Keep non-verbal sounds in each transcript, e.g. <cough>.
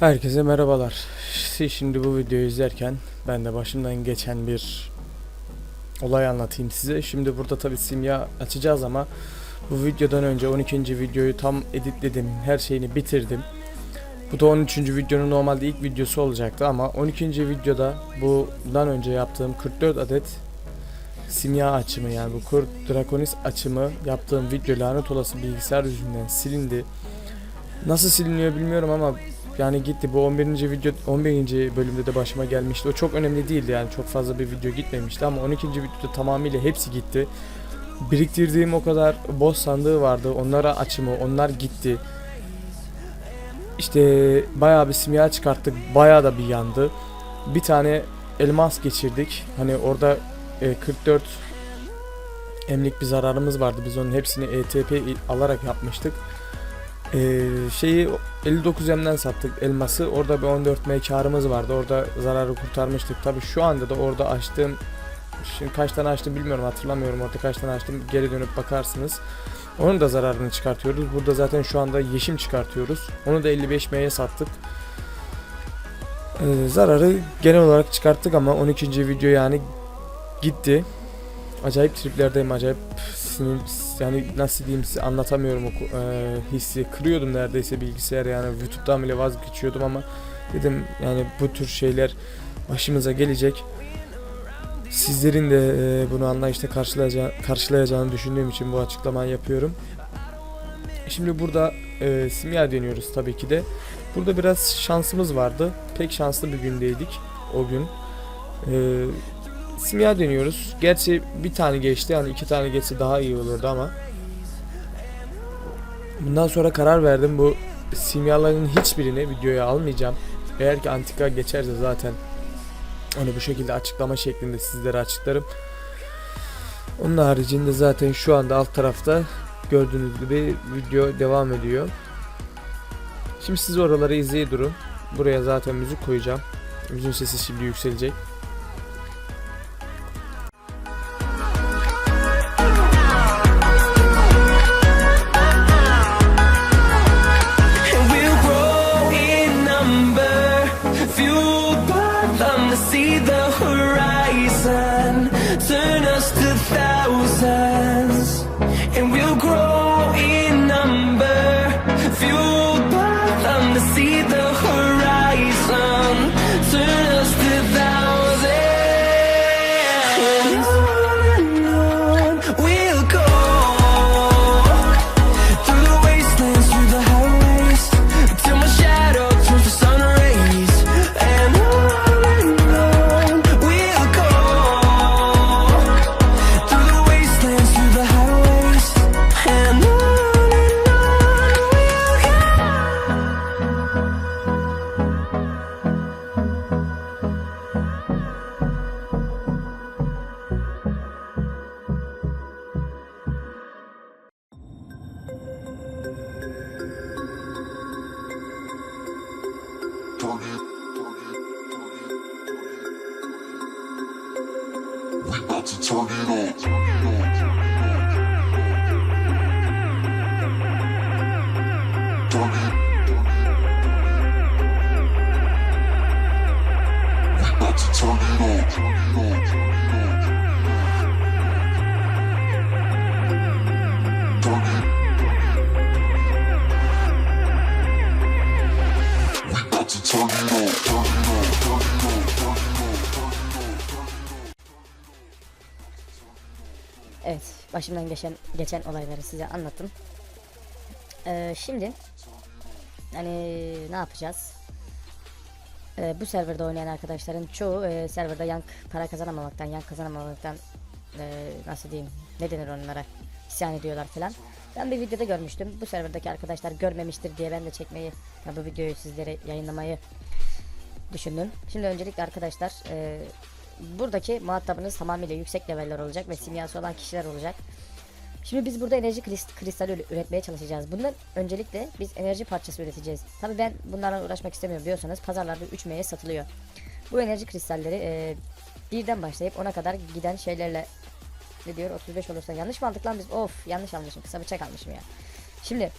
Herkese merhabalar. Siz Şimdi bu videoyu izlerken ben de başımdan geçen bir olay anlatayım size. Şimdi burada tabi simya açacağız ama bu videodan önce 12. videoyu tam editledim. Her şeyini bitirdim. Bu da 13. videonun normalde ilk videosu olacaktı ama 12. videoda bundan önce yaptığım 44 adet simya açımı yani bu Kurt Draconis açımı yaptığım video lanet olası bilgisayar yüzünden silindi. Nasıl siliniyor bilmiyorum ama yani gitti bu 11. video 11. bölümde de başıma gelmişti. O çok önemli değildi yani çok fazla bir video gitmemişti ama 12. videoda tamamıyla hepsi gitti. Biriktirdiğim o kadar boş sandığı vardı. Onlara açımı, onlar gitti. İşte bayağı bir simya çıkarttık. Bayağı da bir yandı. Bir tane elmas geçirdik. Hani orada e, 44 emlik bir zararımız vardı. Biz onun hepsini ETP alarak yapmıştık. Ee, şeyi 59 M'den sattık elması. Orada bir 14 M karımız vardı. Orada zararı kurtarmıştık. Tabi şu anda da orada açtığım şimdi kaç tane açtım bilmiyorum hatırlamıyorum. Orada kaç tane açtım geri dönüp bakarsınız. Onun da zararını çıkartıyoruz. Burada zaten şu anda yeşim çıkartıyoruz. Onu da 55 M'ye sattık. Ee, zararı genel olarak çıkarttık ama 12. video yani gitti. Acayip triplerdeyim acayip sinir yani nasıl diyeyim size anlatamıyorum o e, hissi kırıyordum neredeyse bilgisayar yani YouTube'dan bile vazgeçiyordum ama dedim yani bu tür şeyler başımıza gelecek sizlerin de e, bunu anlayışla karşılayacağı, karşılayacağını düşündüğüm için bu açıklamayı yapıyorum. Şimdi burada e, simya deniyoruz tabii ki de. Burada biraz şansımız vardı. Pek şanslı bir gündeydik o gün. E, simya deniyoruz. Gerçi bir tane geçti yani iki tane geçse daha iyi olurdu ama bundan sonra karar verdim bu simyaların hiçbirini videoya almayacağım. Eğer ki antika geçerse zaten onu bu şekilde açıklama şeklinde sizlere açıklarım. Onun haricinde zaten şu anda alt tarafta gördüğünüz gibi video devam ediyor. Şimdi siz oraları izleyin durun. Buraya zaten müzik koyacağım. Müziğin sesi şimdi yükselecek. See the horizon, turn It's a tornado. tornado. Evet, başımdan geçen geçen olayları size anlattım. Ee, şimdi hani ne yapacağız? Ee, bu serverda oynayan arkadaşların çoğu e, serverda yank para kazanamamaktan, yank kazanamamaktan e, nasıl diyeyim, ne denir onlara? isyan ediyorlar falan. Ben bir videoda görmüştüm. Bu serverdaki arkadaşlar görmemiştir diye ben de çekmeyi, ya bu videoyu sizlere yayınlamayı düşündüm. Şimdi öncelikle arkadaşlar e, buradaki muhatabınız tamamıyla yüksek leveller olacak ve simyası olan kişiler olacak. Şimdi biz burada enerji krist- kristali üre- üretmeye çalışacağız. Bundan öncelikle biz enerji parçası üreteceğiz. Tabi ben bunlarla uğraşmak istemiyorum diyorsanız pazarlarda 3M'ye satılıyor. Bu enerji kristalleri e, birden başlayıp 10'a kadar giden şeylerle ne diyor 35 olursa yanlış mı aldık lan biz? Of yanlış almışım kısa bıçak almışım ya. Şimdi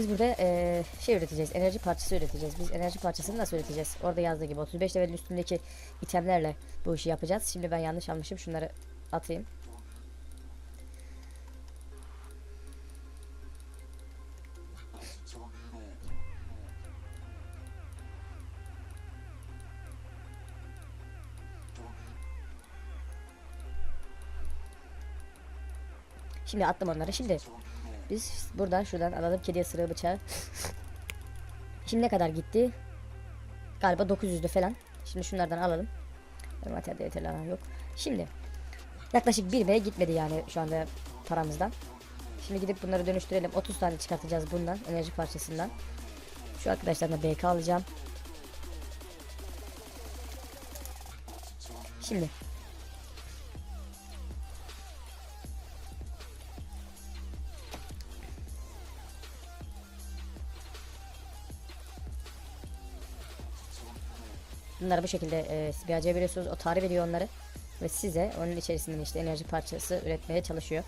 Biz burada eee, şey üreteceğiz. Enerji parçası üreteceğiz. Biz enerji parçasını nasıl üreteceğiz? Orada yazdığı gibi 35 levelin üstündeki itemlerle bu işi yapacağız. Şimdi ben yanlış almışım. Şunları atayım. Şimdi attım onları. Şimdi biz buradan şuradan alalım kedi ısırığı bıçağı. <laughs> Şimdi ne kadar gitti? Galiba 900'dü falan. Şimdi şunlardan alalım. Materyal yeterli yok. Şimdi yaklaşık 1 M'ye gitmedi yani şu anda paramızdan. Şimdi gidip bunları dönüştürelim. 30 tane çıkartacağız bundan enerji parçasından. Şu arkadaşlarına BK alacağım. Şimdi Bunları bu şekilde e, SPAC'ye veriyorsunuz. O tarih veriyor onları. Ve size onun içerisinden işte enerji parçası üretmeye çalışıyor.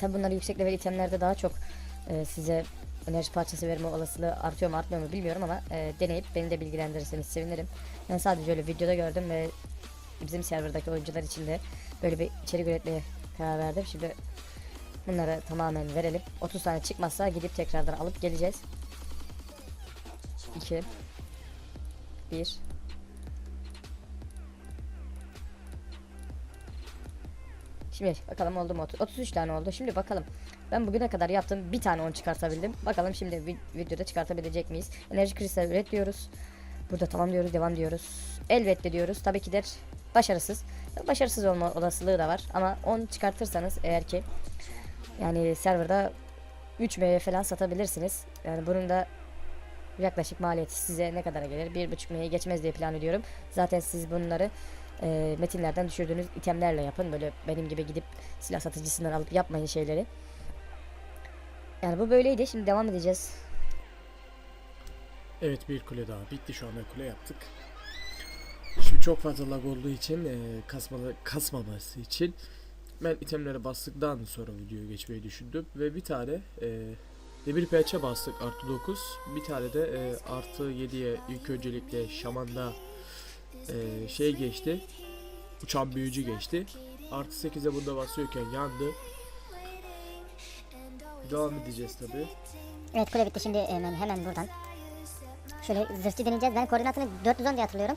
Tabi bunları yüksek level itemlerde daha çok e, size enerji parçası verme olasılığı artıyor mu artmıyor mu bilmiyorum ama e, deneyip beni de bilgilendirirseniz sevinirim. Ben sadece öyle videoda gördüm ve bizim serverdaki oyuncular için de böyle bir içerik üretmeye karar verdim. Şimdi Bunları tamamen verelim. 30 tane çıkmazsa gidip tekrardan alıp geleceğiz. 2 1 Şimdi bakalım oldu mu? 33 tane oldu. Şimdi bakalım. Ben bugüne kadar yaptığım bir tane 10 çıkartabildim. Bakalım şimdi vi- videoda çıkartabilecek miyiz? Enerji kristal üret diyoruz. Burada tamam diyoruz, devam diyoruz. Elbette diyoruz. Tabii ki de başarısız. Başarısız olma olasılığı da var. Ama 10 çıkartırsanız eğer ki yani serverda 3 M'ye falan satabilirsiniz. Yani bunun da yaklaşık maliyeti size ne kadara gelir? 1.5 M'ye geçmez diye plan ediyorum. Zaten siz bunları e, metinlerden düşürdüğünüz itemlerle yapın. Böyle benim gibi gidip silah satıcısından alıp yapmayın şeyleri. Yani bu böyleydi. Şimdi devam edeceğiz. Evet bir kule daha bitti şu anda kule yaptık. Şimdi çok fazla lag olduğu için e, kasmalı, kasmaması için ben itemlere bastıktan sonra videoya geçmeyi düşündüm ve bir tane e, demir peçe bastık artı 9 bir tane de e, artı 7'ye ilk öncelikle şamanda e, şey geçti uçan büyücü geçti artı 8'e bunda basıyorken yandı devam edeceğiz tabi Evet kule bitti şimdi hemen hemen buradan. Şöyle zırhçı deneyeceğiz. Ben koordinatını 410 diye hatırlıyorum.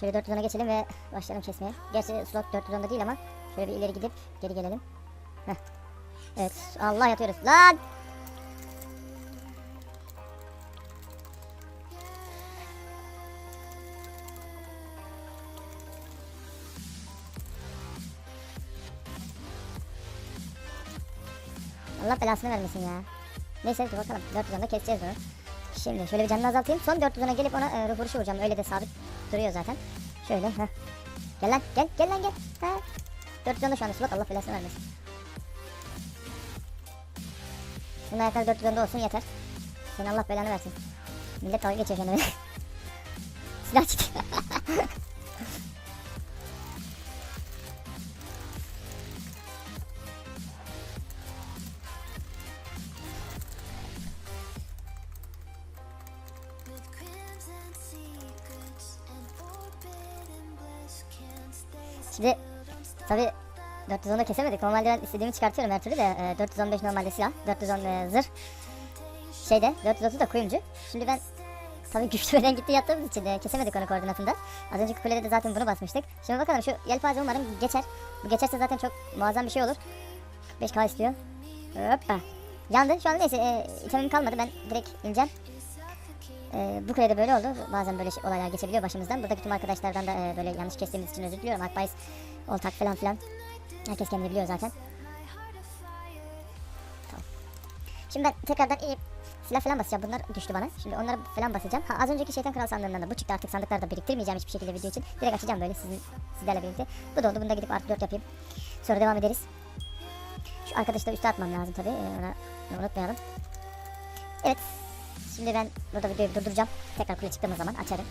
Şöyle 410'a geçelim ve başlayalım kesmeye. Gerçi slot 410'da değil ama şöyle bir ileri gidip geri gelelim. Heh. Evet Allah yatıyoruz. Lan! Allah belasını vermesin ya. Neyse dur bakalım 410'da keseceğiz bunu. Şimdi şöyle bir canını azaltayım. Son 410'a gelip ona e, vuruşu vuracağım. Öyle de sabit duruyor zaten. Şöyle heh. Gel lan gel gel lan gel. Ha. 410'da şu anda slot Allah belasını vermesin. Şunun ayakları 410'da olsun yeter. Sen Allah belanı versin. Millet dalga geçiyor <laughs> şimdi. Silah çıktı. Şimdi tabi 410'da kesemedik. Normalde ben istediğimi çıkartıyorum her türlü de. E, 415 normalde silah. 410 e, zırh. Şeyde 430 da kuyumcu. Şimdi ben tabii <laughs> güçlü beden gitti yattığımız için e, kesemedik onu koordinatında. Az önceki kulede de zaten bunu basmıştık. Şimdi bakalım şu yelpaze umarım geçer. Bu geçerse zaten çok muazzam bir şey olur. 5K istiyor. Hoppa. Yandı. Şu anda neyse e, kalmadı. Ben direkt ineceğim. E, bu kulede böyle oldu. Bazen böyle şey- olaylar geçebiliyor başımızdan. Buradaki tüm arkadaşlardan da e, böyle yanlış kestiğimiz için özür diliyorum. Akbayis, Oltak falan filan. Herkes kendini biliyor zaten. Şimdi ben tekrardan inip silah falan basacağım. Bunlar düştü bana. Şimdi onları falan basacağım. Ha, az önceki şeytan kral sandığından da bu çıktı. Artık sandıklarda biriktirmeyeceğim hiçbir şekilde video için. Direkt açacağım böyle sizin sizlerle birlikte. Bu da oldu. Bunu da gidip artı 4 yapayım. Sonra devam ederiz. Şu arkadaşı da üste atmam lazım tabii. Ee, ona, unutmayalım. Evet. Şimdi ben burada videoyu durduracağım. Tekrar kule çıktığımız zaman açarım.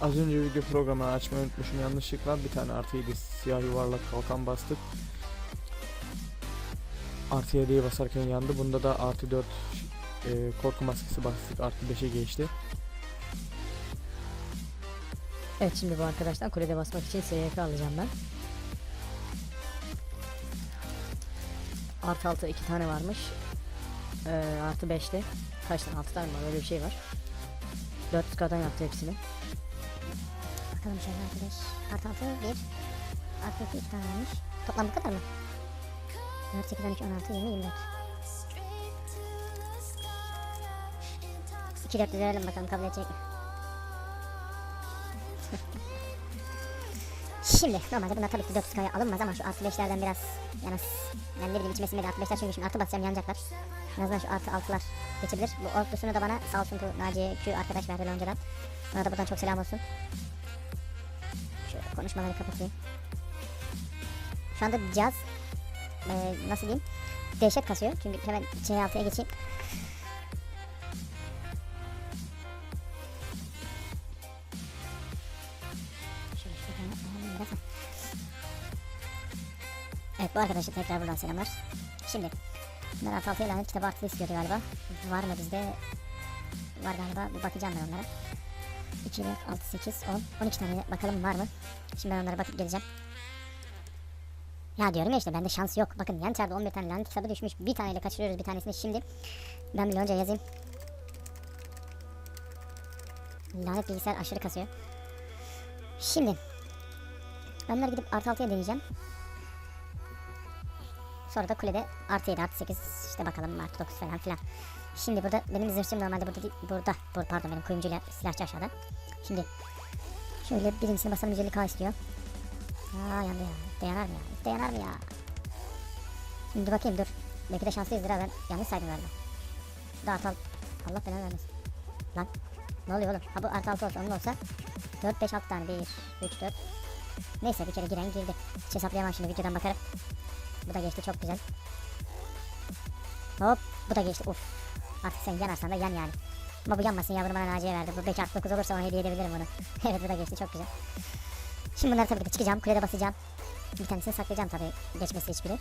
Az önce video programını açmayı unutmuşum yanlışlıkla. Bir tane artı 7 siyah yuvarlak kalkan bastık. Artı 7'ye basarken yandı. Bunda da artı 4 e, korku maskesi bastık. Artı 5'e geçti. Evet şimdi bu arkadaşlar kulede basmak için SYF alacağım ben. Artı 6 iki tane varmış. Ee, artı 5'te kaç tane 6 tane var öyle bir şey var. 400k'dan yaptı hepsini. Bakalım şöyle arkadaş. Artı altı bir. Artı iki iki tane varmış. Toplam bu kadar mı? 4, 8, 12, 16, 20, 24. 2 400 verelim bakalım kabul edecek mi? <laughs> Şimdi normalde bunlar tabii ki 400 alınmaz ama şu artı 5'lerden biraz yani yani ne bileyim içime sinmedi artı 5'ler çünkü şimdi artı basacağım yanacaklar. En azından şu artı 6'lar geçebilir. Bu orkusunu da bana sağ olsun bu Naciye Q arkadaş verdi önceden. Ona da buradan çok selam olsun. Şöyle konuşmaları kapatayım. Şu anda cihaz eee, nasıl diyeyim dehşet kasıyor. Çünkü hemen C6'ya geçeyim. Evet bu arkadaşa tekrar buradan selamlar. Şimdi bunlar artı altıya lanet kitabı artılı istiyordu galiba. Var mı bizde? Var galiba. Bir bakacağım ben onlara. 2, 4, 6, 8, 10, 12 tane bakalım var mı? Şimdi ben onlara bakıp geleceğim. Ya diyorum ya işte bende şans yok. Bakın yan çarda 11 tane lanet kitabı düşmüş. Bir taneyle kaçırıyoruz bir tanesini şimdi. Ben bir lonca yazayım. Lanet bilgisayar aşırı kasıyor. Şimdi. Ben bunları gidip artı 6'ya deneyeceğim. Sonra da kulede artı 7 artı 8 işte bakalım artı 9 falan filan. Şimdi burada benim zırhçım normalde burada değil, burada. Bu- Pardon benim kuyumcuyla silahçı aşağıda. Şimdi şöyle birincisini basalım 150k istiyor. Aa yandı ya. İşte yanar mı ya? İşte yanar mı ya? Şimdi bakayım dur. Belki de şanslıyızdır ha ben yanlış saydım galiba. Bu da artı Allah belanı vermesin. Lan ne oluyor oğlum? Ha bu artı altı olsa onun olsa 4 5 6 tane 1 3 4 Neyse bir kere giren girdi. Hiç hesaplayamam şimdi videodan bakarım. Bu da geçti çok güzel. Hop bu da geçti. Uf. Artık sen yanarsan da yan yani. Ama bu yanmasın ya bunu bana Naciye verdi. Bu 5 artı 9 olursa ona hediye edebilirim onu. <laughs> evet bu da geçti çok güzel. Şimdi bunları tabii ki çıkacağım. Kulede basacağım. Bir tanesini saklayacağım tabii. Geçmesi hiçbiri.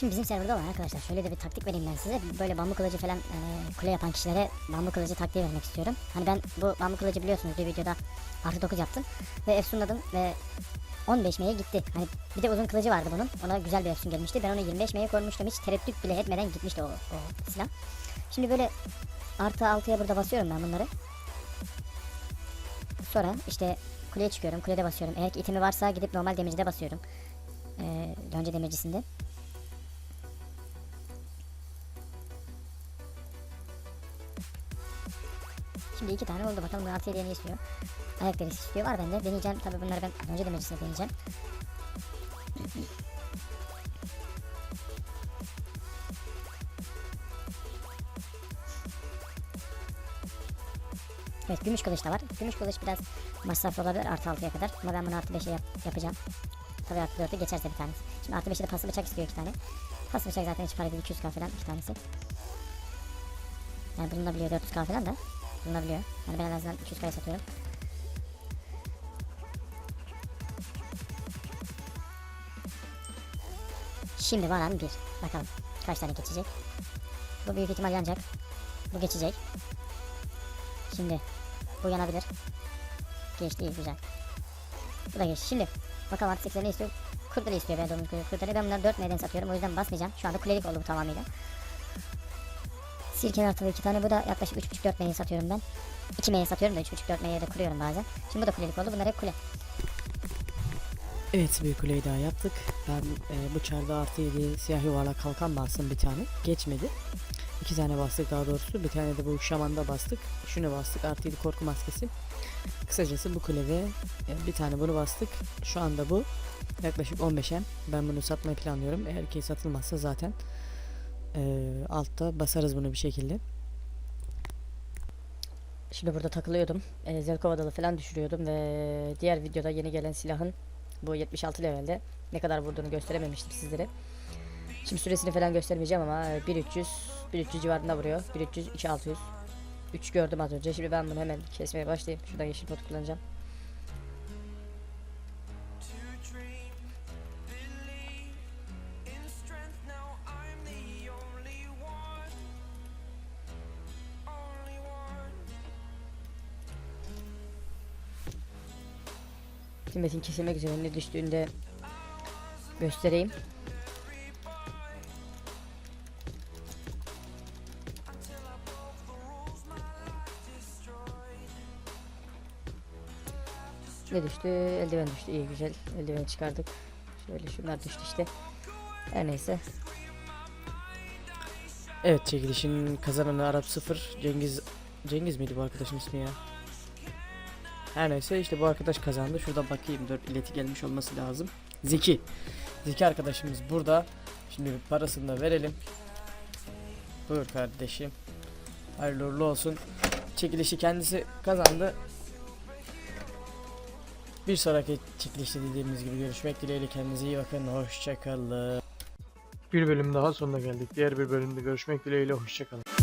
Şimdi bizim serverda olan arkadaşlar şöyle de bir taktik vereyim ben size. Böyle bambu kılıcı falan e, kule yapan kişilere bambu kılıcı taktiği vermek istiyorum. Hani ben bu bambu kılıcı biliyorsunuz bir videoda artı 9 yaptım. Ve efsunladım ve 15 M'ye gitti. Hani bir de uzun kılıcı vardı bunun. Ona güzel bir efsun gelmişti. Ben onu 25 M'ye koymuştum. Hiç tereddüt bile etmeden gitmişti o, o silah. Şimdi böyle artı 6'ya burada basıyorum ben bunları. Sonra işte kuleye çıkıyorum. Kulede basıyorum. Eğer ki itemi varsa gidip normal demircide basıyorum. Ee, önce demircisinde. Şimdi iki tane oldu. Bakalım artı hediye ne istiyor. Ayak derisi istiyor. Var bende. Deneyeceğim. Tabii bunları ben önce demircisinde deneyeceğim. Evet gümüş kılıç da var. Gümüş kılıç biraz masraflı olabilir artı 6'ya kadar. Ama ben bunu artı 5'e yap- yapacağım. Tabii artı 4'e geçerse bir tanesi. Şimdi artı 5'e de paslı bıçak istiyor iki tane. Paslı bıçak zaten hiç para değil 200k falan iki tanesi. Yani bulunabiliyor 400k falan da. Bulunabiliyor. Yani ben en azından 200k'ya satıyorum. Şimdi varan bir. Bakalım kaç tane geçecek. Bu büyük ihtimal yanacak. Bu geçecek. Şimdi bu yanabilir. Geçti iyi güzel. Bu da geçti. Şimdi bakalım artık 80 ne istiyor? Kurdele istiyor ben domuz kurdele. Ben bunları 4 M'den satıyorum. O yüzden basmayacağım. Şu anda kulelik oldu bu tamamıyla. Sirken artı iki tane. Bu da yaklaşık 3.5-4 M'ye satıyorum ben. 2 M'ye satıyorum da 3.5-4 M'ye de kuruyorum bazen. Şimdi bu da kulelik oldu. Bunlar hep kule. Evet bir kuleyi daha yaptık. Ben e, bu çarda artı 7 siyah yuvarlak kalkan bastım bir tane. Geçmedi. İki tane bastık daha doğrusu. Bir tane de bu şamanda bastık. Şunu bastık. Artı 7 korku maskesi. Kısacası bu kulede e, bir tane bunu bastık. Şu anda bu yaklaşık 15'e. Ben bunu satmayı planlıyorum. Eğer ki satılmazsa zaten e, altta basarız bunu bir şekilde. Şimdi burada takılıyordum. E, Zelkova'da falan düşürüyordum ve diğer videoda yeni gelen silahın bu 76 levelde ne kadar vurduğunu gösterememiştim sizlere. Şimdi süresini falan göstermeyeceğim ama 1300 1300 civarında vuruyor. 1300 2600 3 gördüm az önce. Şimdi ben bunu hemen kesmeye başlayayım. Şuradan yeşil pot kullanacağım. Metin kesilmek üzere ne düştüğünde göstereyim. Ne düştü? Eldiven düştü. İyi güzel. Eldiven çıkardık. Şöyle şunlar düştü işte. Her neyse. Evet çekilişin kazananı Arap 0 Cengiz Cengiz miydi bu arkadaşın ismi ya? Her neyse işte bu arkadaş kazandı. Şurada bakayım 4 ileti gelmiş olması lazım. Zeki. Zeki arkadaşımız burada. Şimdi parasını da verelim. Buyur kardeşim. Hayırlı uğurlu olsun. Çekilişi kendisi kazandı. Bir sonraki çekilişte dediğimiz gibi görüşmek dileğiyle kendinize iyi bakın. Hoşçakalın. Bir bölüm daha sonuna geldik. Diğer bir bölümde görüşmek dileğiyle hoşçakalın.